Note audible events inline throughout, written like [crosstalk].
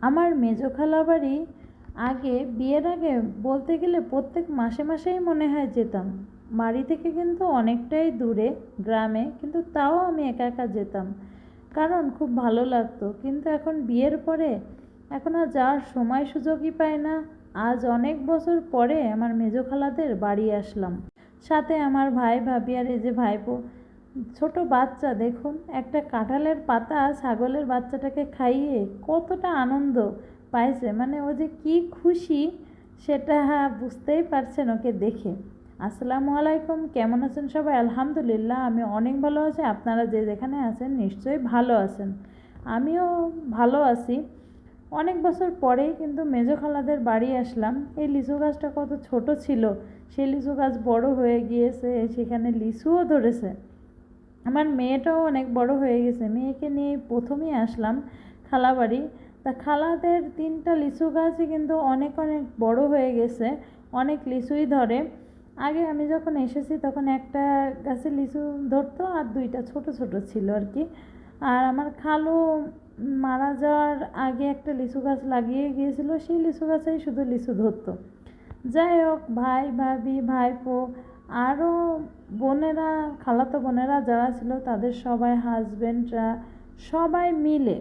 আমার মেজো খালা বাড়ি আগে, বিয়ের আগে বলতে গেলে প্রত্যেক মাসে মাসেই মনে হয় যেতাম। বাড়ি থেকে কিন্তু অনেকটাই দূরে, গ্রামে, কিন্তু তাও আমি একা একা যেতাম। কারণ খুব ভালো লাগতো। কিন্তু এখন বিয়ের পরে, এখন আর যাওয়ার সময় সুযোগই পাই না। আজ অনেক বছর পরে আমার মেজো খালাদের বাড়ি আসলাম। সাথে আমার ভাই ভাবি আর এই যে ভাইপো ছোট বাচ্চা, দেখুন, একটা কাঁঠালের পাতা ছাগলের বাচ্চাটাকে খাইয়ে কতটা আনন্দ পাইছে। মানে ও যে কি খুশি সেটা বুঝতেই পারছেন ওকে দেখে। আসসালামু আলাইকুম, কেমন আছেন সবাই? আলহামদুলিল্লাহ, আমি অনেক ভালো আছি। আপনারা যে যেখানে আছেন নিশ্চয়ই ভালো আছেন। আমিও ভালো আছি। অনেক বছর পরেই কিন্তু মেজো খালাদের বাড়ি আসলাম। এই লিচু গাছটা কত ছোট ছিল, সেই লিচু গাছ বড় হয়ে গিয়েছে, সেখানে লিচুও ধরেছে। আমার মেয়েটাও অনেক বড় হয়ে গেছে। মেয়েকে নিয়ে প্রথমেই আসলাম খালা বাড়ি তা খালাদের তিনটা লিচু গাছই কিন্তু অনেক অনেক বড় হয়ে গেছে, অনেক লিচুই ধরে। আগে আমি যখন এসেছি তখন একটা গাছে লিচু ধরতো আর দুইটা ছোট ছোট ছিল আর কি। আর আমার খালু মারা যাওয়ার আগে একটা লিচু গাছ লাগিয়ে গিয়েছিল, সেই লিচু গাছেই শুধু লিচু ধরতো। যাই হোক, ভাই, ভাবি, ভাইপো আরও বোনেরা, খালাতো বোনেরা যারা ছিল, তাদের সবাই হাজব্যান্ডরা সবাই মিলে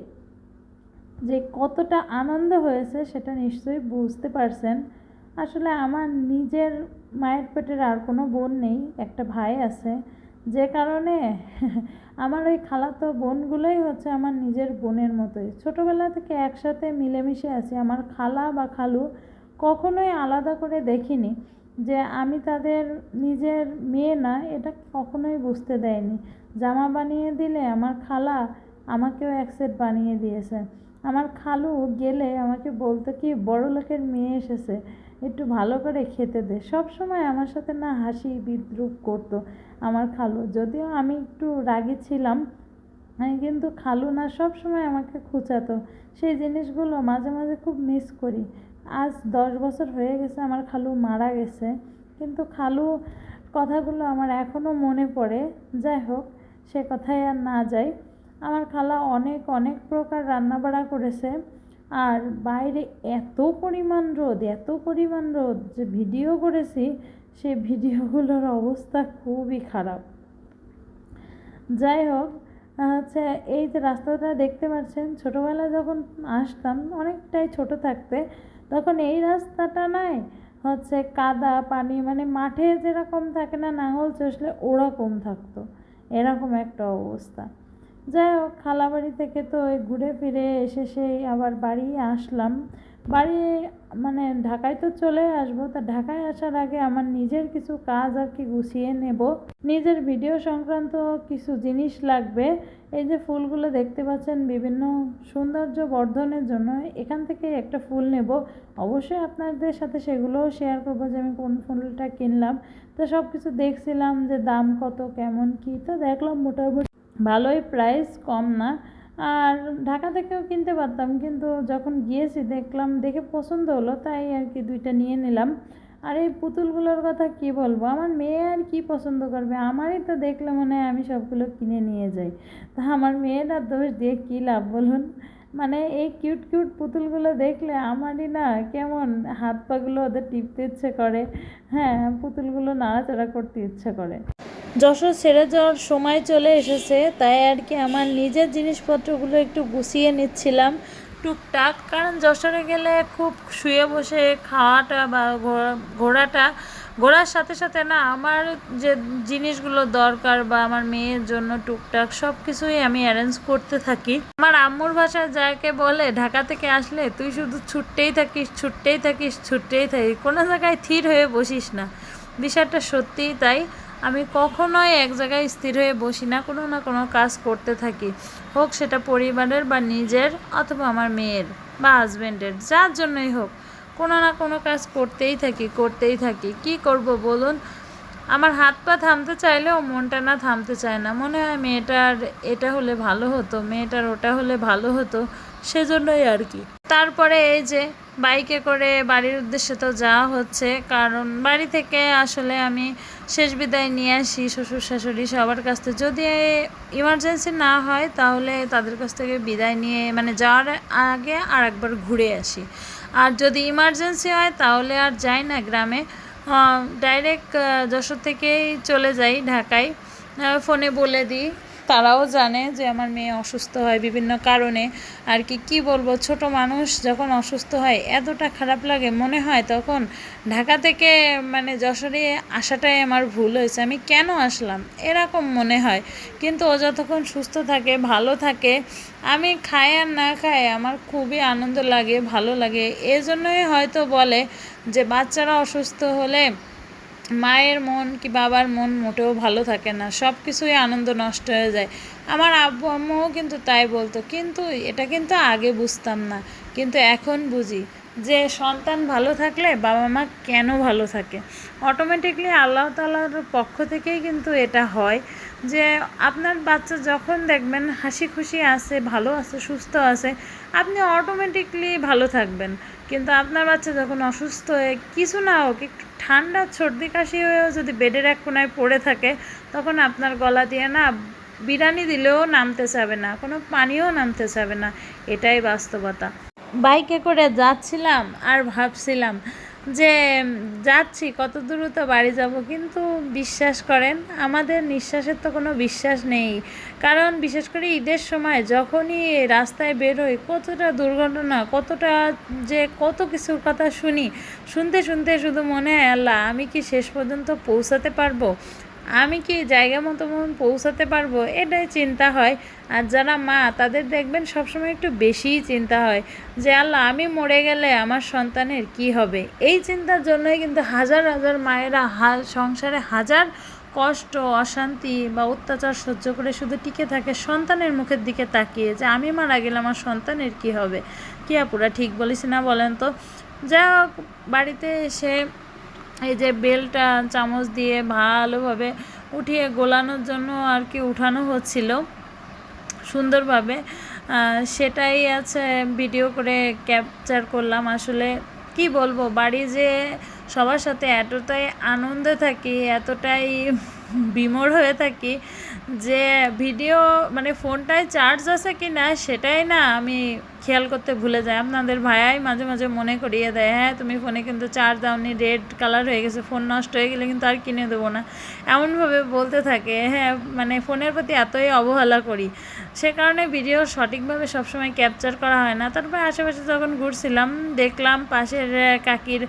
যে কতটা আনন্দ হয়েছে সেটা নিশ্চয়ই বুঝতে পারছেন। আসলে আমার নিজের মায়ের পেটের আর কোনো বোন নেই, একটা ভাই আছে। যে কারণে [laughs] আমার ওই খালাতো বোনগুলোই হচ্ছে আমার নিজের বোনের মতোই। ছোটোবেলা থেকে একসাথে মিলেমিশে আছি। আমার খালা বা খালু কখনোই আলাদা করে দেখিনি। যে আমি তাদের নিজের মেয়ে না, এটা কখনোই বুঝতে দেয়নি। জামা বানিয়ে দিলে আমার খালা আমাকেও এক সেট বানিয়ে দিয়েছে। আমার খালু গেলে আমাকে বলতো, কি বড় লোকের মেয়ে এসেছে, একটু ভালো করে খেতে দে। সব সময় আমার সাথে না হাসি বিদ্রুপ করতো আমার খালু। যদিও আমি একটু রাগী ছিলাম কিন্তু খালু না, সব সময় আমাকে খুঁচাতো। সেই জিনিসগুলো মাঝে মাঝে খুব মিস করি। আজ দশ বছর হয়ে গেছে, আমার খালু মারা গেছে। কিন্তু খালু কথাগুলো আমার এখনও মনে পড়ে। যাই হোক, সে কথায় আর না যাই। আমার খালা অনেক অনেক প্রকার রান্না রান্নাবাড়া করেছে। আর বাইরে এত পরিমাণ রোদ, এত পরিমাণ রোদ যে ভিডিও করেছি সেই ভিডিওগুলোর অবস্থা খুবই খারাপ। যাই হোক হচ্ছে এই যে রাস্তাটা দেখতে পাচ্ছেন, ছোটোবেলায় যখন আসতাম, অনেকটাই ছোট থাকতে তখন এই রাস্তাটা নাই, হচ্ছে কাদা পানি মানে মাঠে যেরকম থাকে না, নাঙল চষলে ওরকম থাকতো। এরকম একটা অবস্থা। যাই হোক খালা বাড়ি থেকে তো ওই ঘুরে ফিরে এসে সেই আবার বাড়ি আসলাম। বাড়ি মানে ঢাকায় তো চলে আসব, তা ঢাকায় আসার আগে আমার নিজের কিছু কাজ আর কি গুছিয়ে নেব। নিজের ভিডিও সংক্রান্ত কিছু জিনিস লাগবে। এই যে ফুলগুলো দেখতে পাচ্ছেন, বিভিন্ন সৌন্দর্য বর্ধনের জন্য এখান থেকে একটা ফুল নেব। অবশ্যই আপনাদের সাথে সেগুলোও শেয়ার করব যে আমি কোন ফুলটা কিনলাম। তো সব কিছু দেখছিলাম যে দাম কত, কেমন কী, তো দেখলাম মোটামুটি ভালোই প্রাইস কম না। আর ঢাকা থেকেও কিনতে পারতাম, কিন্তু যখন গিয়েছি দেখলাম, দেখে পছন্দ হলো, তাই আর কি দুইটা নিয়ে নিলাম। আর এই পুতুলগুলোর কথা কি বলব? আমার মেয়ে আর কি পছন্দ করবে? আমারই তো দেখলে মনে হয় আমি সবগুলো কিনে নিয়ে যাই। তা আমার মেয়েটা দোষ দিয়ে কী লাভ বলুন? মানে এই কিউট কিউট পুতুলগুলো দেখলে আমারই না কেমন হাত পাগুলো ওদের টিপতে ইচ্ছে করে। হ্যাঁ পুতুলগুলো নাড়াচাড়া করতে ইচ্ছে করে। যশোর ছেড়ে যাওয়ার সময় চলে এসেছে, তাই আর কি আমার নিজের জিনিসপত্রগুলো একটু গুছিয়ে নিচ্ছিলাম টুকটাক। কারণ যশোরে গেলে খুব শুয়ে বসে খাওয়াটা বা ঘোরাটা, ঘোরার সাথে সাথে না আমার যে জিনিসগুলো দরকার বা আমার মেয়ের জন্য টুকটাক সব কিছুই আমি অ্যারেঞ্জ করতে থাকি। আমার আম্মুর ভাষায় যাকে বলে, ঢাকা থেকে আসলে তুই শুধু ছুটতেই থাকিস ছুটতেই থাকিস ছুটতেই থাকিস, কোনো জায়গায় থির হয়ে বসিস না। বিষয়টা সত্যিই তাই। আমি কখনোই এক জায়গায় স্থির হয়ে বসি না, কোনো না কোনো কাজ করতে থাকি। হোক সেটা পরিবারের বা নিজের অথবা আমার মেয়ের বা হাজব্যান্ডের যার জন্যই হোক। কোনো না কোনো কাজ করতেই থাকি করতেই থাকি। কি করব বলুন? আমার হাত পা থামতে চাইলেও মনটা না থামতে চায় না। মনে হয় মেয়েটার এটা হলে ভালো হতো, মেয়েটার ওটা হলে ভালো হতো, সেজন্যই আর কি। তারপরে এই যে বাইকে করে বাড়ির উদ্দেশ্যে তো যাওয়া হচ্ছে, কারণ বাড়ি থেকে আসলে আমি শেষ বিদায় নিয়ে আসি শ্বশুর শাশুড়ি সবার কাছ থেকে। যদি ইমার্জেন্সি না হয়, তাহলে তাদের কাছ থেকে বিদায় নিয়ে মানে যাওয়ার আগে আর একবার ঘুরে আসি। আর যদি ইমার্জেন্সি হয়, তাহলে আর যাই না গ্রামে। ডাইরেক্ট যশোর থেকেই চলে যাই ঢাকায়। ফোনে বলে দিই। তারাও জানে যে আমার মেয়ে অসুস্থ হয় বিভিন্ন কারণে। আর কি কি বলব? ছোট মানুষ যখন অসুস্থ হয়, এতটা খারাপ লাগে মনে হয় তখন ঢাকা থেকে মানে যশোরে আসাটাই আমার ভুল হয়েছে। আমি কেন আসলাম? এরকম মনে হয়। কিন্তু ও যতক্ষণ সুস্থ থাকে, ভালো থাকে, আমি খাই আর না খাই আমার খুবই আনন্দ লাগে, ভালো লাগে। এজন্যই হয়তো বলে যে বাচ্চারা অসুস্থ হলে মায়ের মন কি বাবার মন মোটেও ভালো থাকে না সব কিছুই আনন্দ নষ্ট হয়ে যায়। আমার আব্বু আম্মুও কিন্তু তাই বলতো, কিন্তু এটা কিন্তু আগে বুঝতাম না, কিন্তু এখন বুঝি যে সন্তান ভালো থাকলে বাবা মা কেন ভালো থাকে? অটোমেটিকলি আল্লাহ তালার পক্ষ থেকেই কিন্তু এটা হয়। যে আপনার বাচ্চা যখন দেখবেন হাসি খুশি আছে, ভালো আছে, সুস্থ আছে, আপনি অটোমেটিকলি ভালো থাকবেন। কিন্তু আপনার বাচ্চা যখন অসুস্থ হয়ে কিছু না হোক, একটু ঠান্ডা, সর্দি, কাশি হয়েও যদি বেডের এক কোনায় পড়ে থাকে, তখন আপনার গলা দিয়ে না বিরিয়ানি দিলেও নামতে চাবে না, কোনো পানিও নামতে চাবে না। এটাই বাস্তবতা। বাইকে করে যাচ্ছিলাম আর ভাবছিলাম যে যাচ্ছি, কত দূর তো বাড়ি যাব, কিন্তু বিশ্বাস করেন, আমাদের নিঃশ্বাসের তো কোনো বিশ্বাস নেই। কারণ বিশেষ করে ঈদের সময় যখনই রাস্তায় বেরোই, কতটা দুর্ঘটনা, কতটা যে কত কিছুর কথা শুনি, শুনতে শুনতে শুধু মনে হয়, আল্লাহ, আমি কি শেষ পর্যন্ত পৌঁছাতে পারব? আমি কি জায়গা মতো মতন পৌঁছাতে পারব? এটাই চিন্তা হয়। আর যারা মা, তাদের দেখবেন সবসময় একটু বেশিই চিন্তা হয় যে, আল্লাহ, আমি মরে গেলে আমার সন্তানের কি হবে? এই চিন্তার জন্যই কিন্তু হাজার হাজার মায়েরা হা সংসারে হাজার কষ্ট, অশান্তি বা অত্যাচার সহ্য করে শুধু টিকে থাকে সন্তানের মুখের দিকে তাকিয়ে যে, আমি মারা গেলে আমার সন্তানের কি হবে? কি আপুরা ঠিক বলিস না বলেন তো? যা বাড়িতে এসে এই যে বেলটা চামচ দিয়ে ভালোভাবে উঠিয়ে গোলানোর জন্য আর কি উঠানো হচ্ছিল। সুন্দরভাবে সেটাই আছে ভিডিও করে ক্যাপচার করলাম। আসলে কি বলব, বাড়ি যে সবার সাথে এতটাই আনন্দে থাকি, এতটাই বিমোর হয়ে থাকি যে ভিডিও মানে ফোনটায় চার্জ আছে কি না সেটাই না আমি খেয়াল করতে ভুলে যায়। আপনাদের ভাইয়াই মাঝে মাঝে মনে করিয়ে দেয় হ্যাঁ তুমি ফোনে কিন্তু চার্জ দাওনি, রেড কালার হয়ে গেছে, ফোন নষ্ট হয়ে গেলে কিন্তু আর কিনে দেবো না। এমনভাবে বলতে থাকে। হ্যাঁ মানে ফোনের প্রতি এতই অবহেলা করি। সে কারণে ভিডিও সঠিকভাবে সবসময় ক্যাপচার করা হয় না। তারপরে আশেপাশে যখন ঘুরছিলাম, দেখলাম পাশের কাকির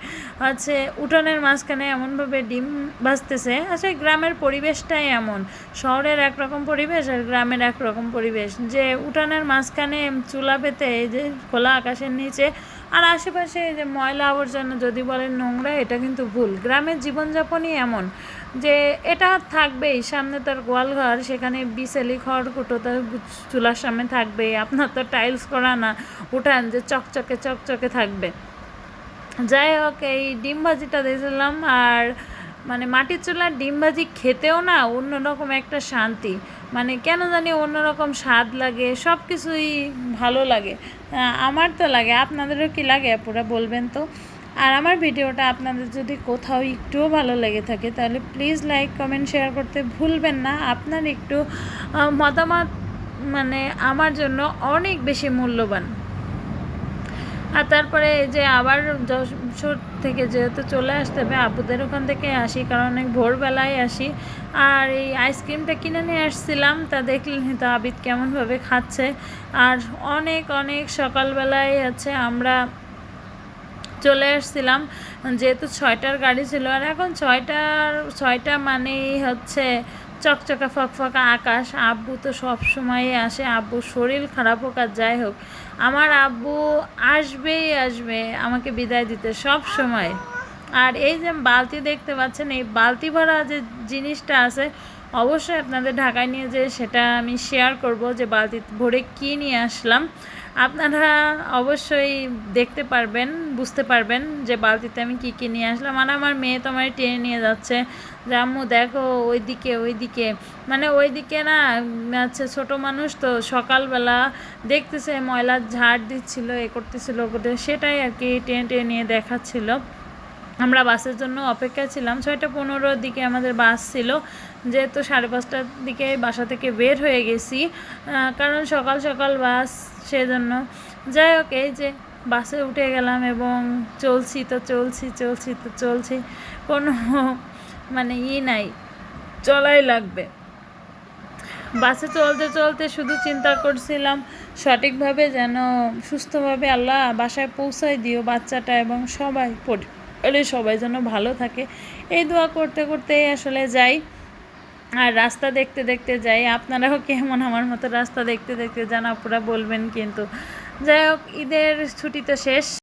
হচ্ছে উঠানের মাঝখানে এমনভাবে ডিম ভাজতেছে। আসলে গ্রামের পরিবেশটাই এমন। শহরের একরকম পরিবেশ আর গ্রামের একরকম পরিবেশ। যে উঠানের মাঝখানে চুলা পেতে যে খোলা আকাশের নিচে। আর আশেপাশে যে ময়লা আবর্জনা যদি বলেন নোংরা, এটা কিন্তু ভুল। গ্রামের জীবনযাপনই এমন যে এটা থাকবেই, সামনে তার গোয়ালঘর, সেখানে বিছেলি খড়কুটো তার চুলার সামনে থাকবে, আপনার তো টাইলস করা না। উঠান যে চকচকে চকচকে থাকবে। যাই হোক, এই ডিম ভাজিটা দিয়েছিলাম আর মানে মাটির চুলার ডিম ভাজি খেতেও না অন্যরকম একটা শান্তি। মানে কেন জানি অন্যরকম স্বাদ লাগে সব কিছুই ভালো লাগে। আমার তো লাগে, আপনাদেরও কি লাগে পুরো বলবেন তো? আর আমার ভিডিওটা আপনাদের যদি কোথাও একটুও ভালো লেগে থাকে, তাহলে প্লিজ লাইক কমেন্ট শেয়ার করতে ভুলবেন না। আপনার একটু মতামত মানে আমার জন্য অনেক বেশি মূল্যবান। আর তারপরে যে আবার থেকে যেহেতু চলে আসতে হবে, আপুদের ওখান থেকে আসি, কারণ অনেক ভোরবেলায় আসি। আর এই আইসক্রিমটা কিনে নিয়ে আসছিলাম, তা দেখলেন তো আবিদ কেমনভাবে খাচ্ছে। আর অনেক অনেক সকালবেলায় আছে, আমরা চলে আসছিলাম, যেহেতু ছয়টার গাড়ি ছিল। আর এখন ছয়টার, ছয়টা মানেই হচ্ছে চকচকা ফকফকা আকাশ, আব্বু তো সব সময়ই আসে। আব্বুর শরীর খারাপ হোক আর যাই হোক, আমার আব্বু আসবেই আসবে, আমাকে বিদায় দিতে সব সময় আর এই যে বালতি দেখতে পাচ্ছেন, এই বালতি ভরা যে জিনিসটা আছে, অবশ্যই আপনাদের ঢাকায় নিয়ে যে সেটা আমি শেয়ার করব যে বালতি ভরে কী নিয়ে আসলাম। আপনারা অবশ্যই দেখতে পারবেন, বুঝতে পারবেন যে বালতিতে আমি কি কী নিয়ে আসলাম। আর আমার মেয়ে তো আমার টেনে নিয়ে যাচ্ছে যে, আম্মু, দেখো ওইদিকে ওইদিকে। মানে ওইদিকে না আচ্ছা ছোটো মানুষ তো সকালবেলা দেখতেছে ময়লার ঝাড় দিচ্ছিল, এ করতেছিল সেটাই আর কি টেনে টেনে নিয়ে দেখাচ্ছিল। আমরা বাসের জন্য অপেক্ষায় ছিলাম। ছয়টা পনেরোর দিকে আমাদের বাস ছিল। যেহেতু সাড়ে পাঁচটার দিকে বাসা থেকে বের হয়ে গেছি কারণ সকাল সকাল বাস, সেজন্য। যাই হোক, এই যে বাসে উঠে গেলাম এবং চলছি তো চলছি চলছি তো চলছি। কোনো মানে ই নাই, চলাই লাগবে। বাসে চলতে চলতে শুধু চিন্তা করছিলাম, সঠিকভাবে যেন সুস্থভাবে আল্লাহ বাসায় পৌঁছায় দিও বাচ্চাটা এবং সবাই পরিবারের সবাই যেন ভালো থাকে। এই দোয়া করতে করতে আসলে যাই। আর রাস্তা দেখতে দেখতে যাই। আপনারাও কেমন আমার মতো রাস্তা দেখতে দেখতে যান আপনারা বলবেন কিন্তু। যাই হোক, ঈদের ছুটি তো শেষ।